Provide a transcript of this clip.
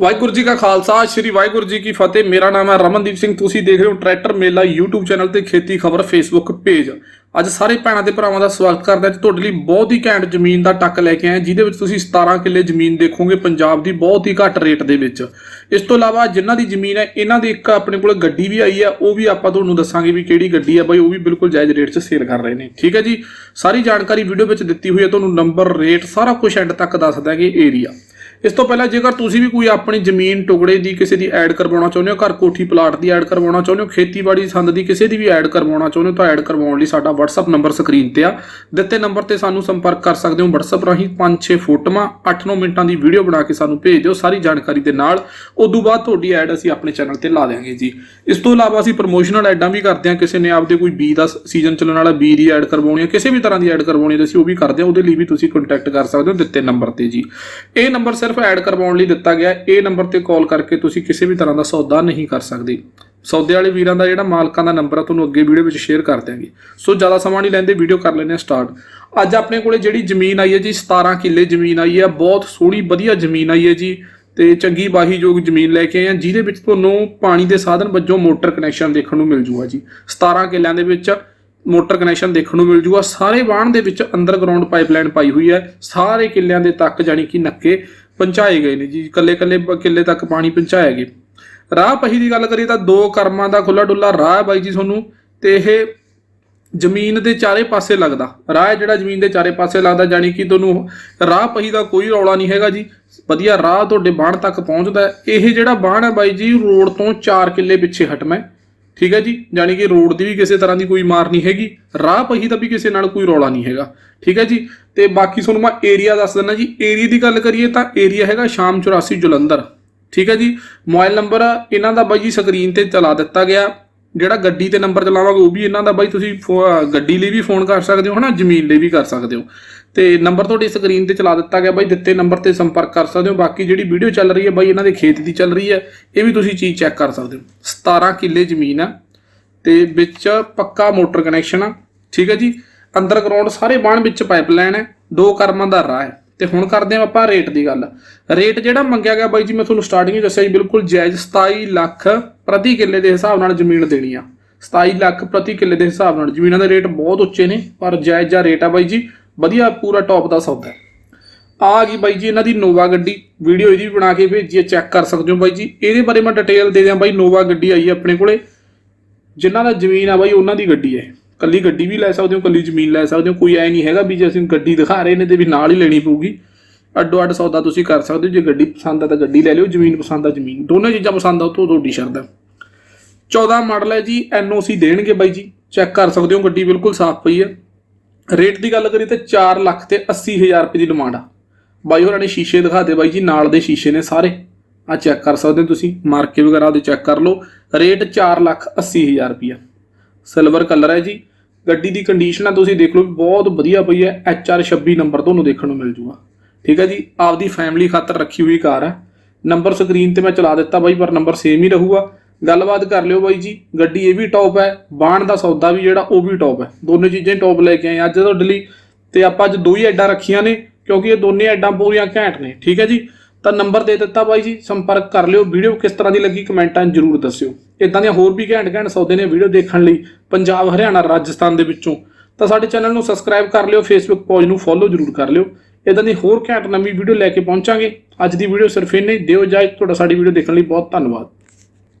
ਵਾਹਿਗੁਰੂ ਜੀ ਕਾ ਖਾਲਸਾ, ਸ੍ਰੀ ਵਾਹਿਗੁਰੂ ਜੀ ਕੀ ਫਤਿਹ। ਮੇਰਾ ਨਾਮ ਹੈ ਰਮਨਦੀਪ ਸਿੰਘ। ਤੁਸੀਂ ਦੇਖ ਰਹੇ ਹੋ ਟਰੈਕਟਰ ਮੇਲਾ YouTube ਚੈਨਲ ਤੇ ਖੇਤੀ ਖਬਰ Facebook ਪੇਜ। ਅੱਜ ਸਾਰੇ ਭੈਣਾਂ ਤੇ ਭਰਾਵਾਂ ਦਾ ਸਵਾਗਤ ਕਰਦਾ ਹਾਂ ਤੁਹਾਡੇ ਲਈ ਬਹੁਤ ਹੀ ਘੈਂਟ ਜ਼ਮੀਨ ਦਾ ਟੱਕ ਲੈ ਕੇ ਆਇਆ ਜਿਹਦੇ ਵਿੱਚ ਤੁਸੀਂ 17 ਕਿੱਲੇ ਜ਼ਮੀਨ ਦੇਖੋਗੇ ਪੰਜਾਬ ਦੀ ਬਹੁਤ ਹੀ ਘੱਟ ਰੇਟ ਦੇ ਵਿੱਚ। ਇਸ ਤੋਂ ਇਲਾਵਾ ਜਿਨ੍ਹਾਂ ਦੀ ਜ਼ਮੀਨ ਹੈ, ਇਹਨਾਂ ਦੀ ਇੱਕ ਆਪਣੇ ਕੋਲ ਗੱਡੀ ਵੀ ਆਈ ਹੈ, ਉਹ ਵੀ ਆਪਾਂ ਤੁਹਾਨੂੰ ਦੱਸਾਂਗੇ ਵੀ ਕਿਹੜੀ ਗੱਡੀ ਹੈ ਬਾਈ, ਉਹ ਵੀ ਬਿਲਕੁਲ ਜਾਇਜ਼ ਰੇਟ 'ਚ ਸੇਲ ਕਰ ਰਹੇ ਨੇ। ਠੀਕ ਹੈ ਜੀ? ਸਾਰੀ ਜਾਣਕਾਰੀ ਵੀਡੀਓ ਵਿੱਚ ਦਿੱਤੀ ਹੋਈ ਹੈ, ਤੁਹਾਨੂੰ ਨੰਬਰ, ਰੇਟ ਸਾਰਾ ਕੁਝ ਐਂਡ ਤੱਕ ਦੱਸ ਦਾਂਗੇ ਏਰੀਆ ਇਸ ਤੋਂ ਪਹਿਲਾਂ ਜੇਕਰ ਤੁਸੀਂ ਵੀ ਕੋਈ ਆਪਣੀ ਜ਼ਮੀਨ ਟੁਕੜੇ ਦੀ ਕਿਸੇ ਦੀ ਐਡ ਕਰਵਾਉਣਾ ਚਾਹੁੰਦੇ ਹੋ, ਘਰ ਕੋਠੀ ਪਲਾਟ ਦੀ ਐਡ ਕਰਵਾਉਣਾ ਚਾਹੁੰਦੇ ਹੋ, ਖੇਤੀਬਾੜੀ ਸੰਦ ਦੀ ਕਿਸੇ ਦੀ ਵੀ ਐਡ ਕਰਵਾਉਣਾ ਚਾਹੁੰਦੇ ਹੋ, ਤਾਂ ਐਡ ਕਰਵਾਉਣ ਲਈ ਸਾਡਾ WhatsApp ਨੰਬਰ ਸਕਰੀਨ ਤੇ ਆ। ਦਿੱਤੇ ਨੰਬਰ ਤੇ ਸਾਨੂੰ ਸੰਪਰਕ ਕਰ ਸਕਦੇ ਹੋ WhatsApp ਰਾਹੀਂ 5-6 ਫੋਟੋਆਂ 8-9 ਮਿੰਟਾਂ ਦੀ ਵੀਡੀਓ ਬਣਾ ਕੇ ਸਾਨੂੰ ਭੇਜ ਦਿਓ। ਸਾਰੀ ਜਾਣਕਾਰੀ ਦੇ ਨਾਲ ਉਦੋਂ ਬਾਅਦ ਤੁਹਾਡੀ ਐਡ ਅਸੀਂ ਆਪਣੇ ਚੈਨਲ ਤੇ ਲਾ ਦਿਆਂਗੇ ਜੀ। ਇਸ ਤੋਂ ਇਲਾਵਾ ਅਸੀਂ ਪ੍ਰੋਮੋਸ਼ਨਲ ਐਡਾਂ ਵੀ ਕਰਦੇ ਹਾਂ। ਕਿਸੇ ਨੇ ਆਪਦੇ ਕੋਈ ਬੀ ਦਾ ਸੀਜ਼ਨ ਚੱਲਣ ਵਾਲਾ, ਬੀ ਦੀ ਐਡ ਕਰਵਾਉਣੀ ਹੈ, ਕਿਸੇ ਵੀ ਤਰ੍ਹਾਂ ਦੀ ਐਡ ਕਰਵਾਉਣੀ ਹੈ ਅਸੀਂ ਉਹ ਵੀ ਕਰਦੇ ਹਾਂ। ਉਹਦੇ ਲਈ ਵੀ ਤੁਸੀਂ ਕੰਟੈਕਟ ਕਰ ਸਕਦੇ ਹੋ ਦਿੱਤੇ ਨੰਬਰ ਤੇ ਜੀ। ਇਹ ਨੰਬਰ ਸਿਰਫ ਐਡ ਕਰਵਾਉਣ ਲਈ ਦਿੱਤਾ ਗਿਆ, ਇਹ ਨੰਬਰ ਤੇ ਕਾਲ ਕਰਕੇ ਤੁਸੀਂ ਕਿਸੇ ਵੀ ਤਰ੍ਹਾਂ ਦਾ ਸੌਦਾ ਨਹੀਂ ਕਰ ਸਕਦੇ। ਸੌਦੇ ਵਾਲੇ ਵੀਰਾਂ ਦਾ ਜਿਹੜਾ ਮਾਲਕਾਂ ਦਾ ਨੰਬਰ ਆ, ਤੁਹਾਨੂੰ ਅੱਗੇ ਵੀਡੀਓ ਵਿੱਚ ਸ਼ੇਅਰ ਕਰ ਦਿਆਂਗੇ। ਸੋ ਜ਼ਿਆਦਾ ਸਮਾਂ ਨਹੀਂ ਲੈਂਦੇ ਵੀਡੀਓ ਕਰ ਲੈਂਦੇ ਆ ਸਟਾਰਟ ਅੱਜ ਆਪਣੇ ਕੋਲੇ ਜਿਹੜੀ ਜ਼ਮੀਨ ਆਈ ਹੈ ਜੀ 17 ਕਿੱਲੇ ਜ਼ਮੀਨ ਆਈ ਹੈ, ਬਹੁਤ ਸੋਹਣੀ, ਵਧੀਆ ਜ਼ਮੀਨ ਆਈ ਹੈ ਜੀ, ਤੇ ਚੰਗੀ ਵਾਹੀਯੋਗ ਜ਼ਮੀਨ ਲੈ ਕੇ ਆਏ ਆ ਜਿਹਦੇ ਵਿੱਚ ਤੁਹਾਨੂੰ ਪਾਣੀ ਦੇ ਸਾਧਨ ਵਜੋਂ ਮੋਟਰ ਕਨੈਕਸ਼ਨ ਦੇਖਣ ਨੂੰ ਮਿਲ ਜੂਗਾ ਜੀ। 17 ਕਿੱਲਿਆਂ ਦੇ ਵਿੱਚ ਮੋਟਰ ਕਨੈਕਸ਼ਨ ਦੇਖਣ ਨੂੰ ਮਿਲ ਜੂਗਾ। ਸਾਰੇ ਵਾਹਣ ਦੇ ਵਿੱਚ ਅੰਡਰਗਰਾਉਂਡ ਪਾਈਪਲਾਈਨ ਪਾਈ ਹੋਈ ਹੈ, ਸਾਰੇ ਕਿੱਲਿਆਂ ਦੇ ਤੱਕ ਜਾਨੀ ਕਿ ਨੱਕੇ ਪਹੁੰਚਾਏ ਗਏ ਨੇ ਜੀ ਕੱਲੇ ਕੱਲੇ ਕਿੱਲੇ ਤੱਕ ਪਾਣੀ ਪਹੁੰਚਾਇਆ ਗਿਆ। ਰਾਹ ਪਹੀ ਦੀ ਗੱਲ ਕਰੀਏ ਤਾਂ ਦੋ ਕਰਮਾਂ ਦਾ ਖੁੱਲਾ ਡੁੱਲਾ ਰਾਹ ਹੈ ਬਾਈ ਜੀ ਤੁਹਾਨੂੰ, ਤੇ ਇਹ ਜ਼ਮੀਨ ਦੇ ਚਾਰੇ ਪਾਸੇ ਲੱਗਦਾ। ਰਾਹ ਜਿਹੜਾ ਜ਼ਮੀਨ ਦੇ ਚਾਰੇ ਪਾਸੇ ਲੱਗਦਾ ਜਾਨੀ ਕਿ ਤੁਹਾਨੂੰ ਰਾਹ ਪਹੀ ਦਾ ਕੋਈ ਰੌਲਾ ਨਹੀਂ ਹੈਗਾ ਜੀ। ਵਧੀਆ ਰਾਹ ਤੁਹਾਡੇ ਬਾਣ ਤੱਕ ਪਹੁੰਚਦਾ ਇਹ ਜਿਹੜਾ ਬਾਣ ਹੈ ਬਾਈ ਜੀ, ਰੋਡ ਤੋਂ 4 ਕਿੱਲੇ ਪਿੱਛੇ ਹਟਮਾ ਠੀਕ ਹੈ ਜੀ ਜਾਨੀ ਕਿ ਰੋਡ ਦੀ ਵੀ ਕਿਸੇ ਤਰ੍ਹਾਂ ਦੀ ਕੋਈ ਮਾਰ ਨਹੀਂ ਹੈਗੀ, ਰਾਹ ਪਹੀ ਦਾ ਵੀ ਕਿਸੇ ਨਾਲ ਕੋਈ ਰੌਲਾ ਨਹੀਂ ਹੈਗਾ, ਠੀਕ ਹੈ ਜੀ। ਤੇ ਬਾਕੀ ਤੁਹਾਨੂੰ ਮੈਂ ਏਰੀਆ ਦੱਸ ਦਿੰਦਾ ਜੀ ਏਰੀਆ ਦੀ ਗੱਲ ਕਰੀਏ ਤਾਂ ਏਰੀਆ ਹੈਗਾ ਸ਼ਾਮ 84 ਜਲੰਧਰ, ਠੀਕ ਹੈ ਜੀ। ਮੋਬਾਈਲ ਨੰਬਰ ਇਹਨਾਂ ਦਾ ਬਾਈ ਜੀ ਸਕਰੀਨ ਤੇ ਚਲਾ ਦਿੱਤਾ ਗਿਆ। ਜਿਹੜਾ ਗੱਡੀ ਤੇ ਨੰਬਰ ਚਲਾਵਾਂਗੇ ਉਹ ਵੀ ਇਹਨਾਂ ਦਾ ਬਾਈ ਤੁਸੀਂ ਫੋ- ਗੱਡੀ ਲਈ ਵੀ ਫੋਨ ਕਰ ਸਕਦੇ ਹੋ, ਹਨਾ? ਜ਼ਮੀਨ ਲਈ ਵੀ ਕਰ ਸਕਦੇ ਹੋ। ਤੇ ਨੰਬਰ ਤੁਹਾਡੀ ਸਕਰੀਨ ਤੇ ਚਲਾ ਦਿੱਤਾ ਗਿਆ ਬਾਈ, ਦਿੱਤੇ ਨੰਬਰ ਤੇ ਸੰਪਰਕ ਕਰ ਸਕਦੇ ਹੋ। ਬਾਕੀ ਜਿਹੜੀ ਵੀਡੀਓ ਚੱਲ ਰਹੀ ਹੈ ਬਾਈ, ਇਹਨਾਂ ਦੇ ਖੇਤ ਦੀ ਚੱਲ ਰਹੀ ਹੈ, ਇਹ ਵੀ ਤੁਸੀਂ ਚੀਜ਼ ਚੈੱਕ ਕਰ ਸਕਦੇ ਹੋ। 17 ਕਿੱਲੇ ਜ਼ਮੀਨ ਆ, ਤੇ ਵਿੱਚ ਪੱਕਾ ਮੋਟਰ ਕਨੈਕਸ਼ਨ ਆ, ਠੀਕ ਹੈ ਜੀ? ਅੰਡਰਗਰਾਉਂਡ ਸਾਰੇ ਬਾਣ ਵਿੱਚ ਪਾਈਪਲਾਈਨ ਹੈ, ਦੋ ਕਰਮਾਂ ਦਾ ਰਾਹ ਹੈ। ਤੇ ਹੁਣ ਕਰਦੇ ਹਾਂ ਆਪਾਂ ਰੇਟ ਦੀ ਗੱਲ। ਰੇਟ ਜਿਹੜਾ ਮੰਗਿਆ ਗਿਆ ਬਾਈ ਜੀ, ਮੈਂ ਤੁਹਾਨੂੰ ਸਟਾਰਟਿੰਗ ਹੀ ਦੱਸਿਆ ਜੀ, ਬਿਲਕੁਲ ਜਾਇਜ਼ 27 ਲੱਖ ਪ੍ਰਤੀ ਕਿੱਲੇ ਦੇ ਹਿਸਾਬ ਨਾਲ ਜ਼ਮੀਨ ਦੇਣੀ ਆ। 27 ਲੱਖ ਪ੍ਰਤੀ ਕਿੱਲੇ ਦੇ ਹਿਸਾਬ ਨਾਲ। ਜ਼ਮੀਨਾਂ ਦੇ ਰੇਟ ਬਹੁਤ ਉੱਚੇ ਨੇ, ਪਰ ਜਾਇਜ਼ ਜਿਹਾ ਰੇਟ ਆ ਬਾਈ ਜੀ। ਵਧੀਆ ਪੂਰਾ ਟੌਪ ਦਾ ਸੌਦਾ ਆ ਗਈ ਬਾਈ ਜੀ ਇਹਨਾਂ ਦੀ ਨੋਵਾ ਗੱਡੀ। ਵੀਡੀਓ ਇਹਦੀ ਵੀ ਬਣਾ ਕੇ ਭੇਜੀ ਹੈ ਚੈੱਕ ਕਰ ਸਕਦੇ ਹੋ ਬਾਈ ਜੀ। ਇਹਦੇ ਬਾਰੇ ਮੈਂ ਡਿਟੇਲ ਦੇ ਦਿਆਂ ਬਾਈ ਨੋਵਾ ਗੱਡੀ ਆਈ ਹੈ ਆਪਣੇ ਕੋਲੇ। ਜਿਨ੍ਹਾਂ ਦਾ ਜ਼ਮੀਨ ਆ ਬਾਈ, ਉਹਨਾਂ ਦੀ ਗੱਡੀ ਹੈ। ਕੱਲੀ ਗੱਡੀ ਵੀ ਲੈ ਸਕਦੇ ਹੋ, ਕੱਲੀ ਜ਼ਮੀਨ ਲੈ ਸਕਦੇ ਹੋ, ਕੋਈ ਐ ਨਹੀਂ ਹੈਗਾ ਵੀ ਜੇ ਅਸੀਂ ਗੱਡੀ ਦਿਖਾ ਰਹੇ ਨੇ ਤੇ ਵੀ ਨਾਲ ਹੀ ਲੈਣੀ ਪਊਗੀ। ਅੱਡੋ ਅੱਡ ਸੌਦਾ ਤੁਸੀਂ ਕਰ ਸਕਦੇ ਹੋ, ਜੇ ਗੱਡੀ ਪਸੰਦ ਆ ਤਾਂ ਗੱਡੀ ਲੈ ਲਿਓ, ਜ਼ਮੀਨ ਪਸੰਦ ਆ, ਜ਼ਮੀਨ। ਦੋਨੇ ਚੀਜ਼ਾਂ ਪਸੰਦ ਆ, ਉਹ ਤੋਂ ਤੁਹਾਡੀ ਸ਼ਰਤ ਹੈ 14 ਮਾਡਲ ਹੈ ਜੀ, ਐਨਓਸੀ ਦੇਣਗੇ ਬਾਈ ਜੀ, ਚੈੱਕ ਕਰ ਸਕਦੇ ਹੋ, ਗੱਡੀ ਬਿਲਕੁਲ ਸਾਫ਼ ਪਈ ਹੈ। ਰੇਟ ਦੀ ਗੱਲ ਕਰੀ ਤੇ 4 ਲੱਖ ਤੇ 80 ਹਜ਼ਾਰ ਰੁਪਏ ਦੀ ਡਿਮਾਂਡ ਆ। ਬਾਈ ਹੋਰਾਂ ਨੇ ਸ਼ੀਸ਼ੇ ਦਿਖਾਤੇ ਬਾਈ ਜੀ, ਨਾਲ ਦੇ ਸ਼ੀਸ਼ੇ ਨੇ ਸਾਰੇ। ਆ ਚੈੱਕ ਕਰ ਸਕਦੇ ਹੋ ਤੁਸੀਂ, ਮਾਰਕੇ ਵਗੈਰਾ ਉਹਦੇ ਚੈੱਕ ਕਰ ਲਓ। ਰੇਟ 4 ਲੱਖ 80 ਹਜ਼ਾਰ ਰੁਪਇਆ ਸਿਲਵਰ ਕਲਰ ਹੈ ਜੀ ਗੱਡੀ ਦੀ ਕੰਡੀਸ਼ਨ ਆ, ਤੁਸੀਂ ਦੇਖ ਲਓ ਬਹੁਤ ਵਧੀਆ ਪਈ ਹੈ HR 26 ਨੰਬਰ ਤੁਹਾਨੂੰ ਦੇਖਣ ਨੂੰ ਮਿਲ ਜੂਗਾ। ਠੀਕ ਹੈ ਜੀ, ਆਪਦੀ ਫੈਮਿਲੀ ਖਾਤਰ ਰੱਖੀ ਹੋਈ ਕਾਰ ਹੈ। ਨੰਬਰ ਸਕਰੀਨ ਤੇ ਮੈਂ ਚਲਾ ਦਿੱਤਾ ਬਾਈ, ਪਰ ਨੰਬਰ ਸੇਮ ਹੀ ਰਹੂਗਾ। ਗੱਲਬਾਤ ਕਰ ਲਿਓ ਬਾਈ ਜੀ, ਗੱਡੀ ਇਹ ਵੀ ਟੌਪ ਹੈ ਬਾਣ ਦਾ ਸੌਦਾ ਵੀ ਜਿਹੜਾ, ਉਹ ਵੀ ਟੌਪ ਹੈ। ਦੋਨੇ ਚੀਜ਼ਾਂ ਟੌਪ ਲੈ ਕੇ ਆਏ ਅੱਜ ਤੁਹਾਡੇ ਲਈ। ਤੇ ਆਪਾਂ ਅੱਜ ਦੋ ਹੀ ਐਡਾਂ ਰੱਖੀਆਂ ਨੇ, ਕਿਉਂਕਿ ਇਹ ਦੋਨੇ ਐਡਾਂ ਪੂਰੀਆਂ ਘੈਂਟ ਨੇ। ਠੀਕ ਹੈ ਜੀ ਤਾਂ ਨੰਬਰ ਦੇ ਦਿੱਤਾ ਬਾਈ ਜੀ, ਸੰਪਰਕ ਕਰ ਲਿਓ। ਵੀਡੀਓ ਕਿਸ ਤਰ੍ਹਾਂ ਦੀ ਲੱਗੀ ਕਮੈਂਟਾਂ ਜਰੂਰ ਦੱਸਿਓ। ਇਦਾਂ ਦੀਆਂ ਹੋਰ ਵੀ ਘੈਂਟ ਘੈਂਟ ਸੌਦੇ ਨੇ ਵੀਡੀਓ ਦੇਖਣ ਲਈ ਪੰਜਾਬ, ਹਰਿਆਣਾ, ਰਾਜਸਥਾਨ ਦੇ ਵਿੱਚੋਂ। ਤਾਂ ਸਾਡੇ ਚੈਨਲ ਨੂੰ ਸਬਸਕ੍ਰਾਈਬ ਕਰ ਲਿਓ ਫੇਸਬੁੱਕ ਪੇਜ ਨੂੰ ਫੋਲੋ ਜਰੂਰ ਕਰ ਲਿਓ। ਇਦਾਂ ਦੀ ਹੋਰ ਘੈਂਟ ਨਵੀਂ ਵੀਡੀਓ ਲੈ ਕੇ ਪਹੁੰਚਾਂਗੇ। ਅੱਜ ਦੀ ਵੀਡੀਓ ਸਿਰਫ ਇੰਨੇ। ਹੀ ਦਿਓ ਜਾਇਜ਼ ਤੁਹਾਡਾ ਸਾਡੀ ਵੀਡੀਓ ਦੇਖਣ ਲਈ ਬਹੁਤ ਧੰਨਵਾਦ।